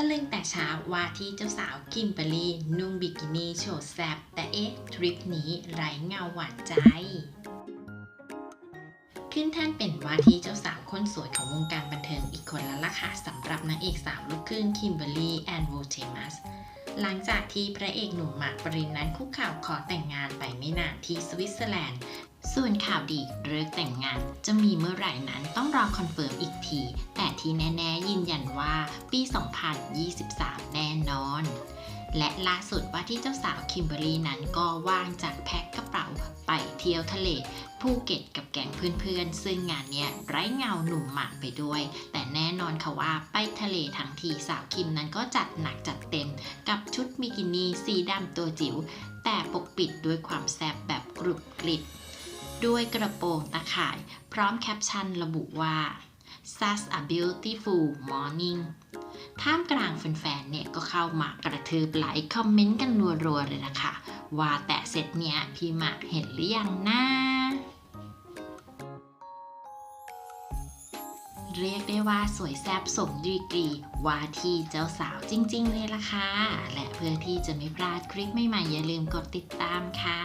ะลึงแต่เช้าว่าที่เจ้าสาวคิมเบอรี่นุ่งบิกินี่โชว์แซบแต่เอ๊ะทริปนี้ไร้เงาหวานใจ ขึ้นแท่นเป็นว่าที่เจ้าสาวคนสวยของวงการบันเทิงอีกคนแล้วล่ะค่ะสำหรับนางเอกสาวลูกครึ่งคิมเบอรี่แอนโวเทมัสหลังจากที่พระเอกหนุ่มหมากปรินนั้นคุกเข่าวขอแต่งงานไปไม่นานที่สวิตเซอร์แลนด์ ส่วนข่าวดีเลิกแต่งงานจะมีเมื่อไหร่นั้นต้องรอคอนเฟิร์มอีกที ที่แน่ ๆ ยืนยันว่าปี 2023 แน่นอน และล่าสุดว่าที่เจ้าสาวคิมเบอรี่นั้นก็ว่างจากแพ็คกระเป๋าไปเที่ยวทะเลภูเก็ตกับแก๊งเพื่อนๆ ซึ่งงานเนี้ยไร้เงาหนุ่มหมากไปด้วย แต่แน่นอนค่ะว่าไปทะเลทั้งทีสาวคิมนั้นก็จัดหนักจัดเต็ม กับชุดบิกินี่สีดำตัวจิ๋วแต่ปกปิดด้วยความแซ่บแบบกรุบกริบด้วยกระโปรงตะข่าย พร้อมแคปชั่นระบุว่า such a beautiful morning ท่ามกลางแฟนๆ เนี่ยก็เข้ามากระทืบไลค์คอมเมนต์กันรัวๆ เลยนะคะ ว่าแต่เสร็จเนี้ยพี่หมากเห็นหรือยังนะเรียกได้ว่าสวยแซ่บสมดีกรีว่าที่เจ้าสาวจริง ๆ เลยล่ะค่ะ และเพื่อที่จะไม่พลาดคลิปใหม่ๆ อย่าลืมกดติดตามค่ะ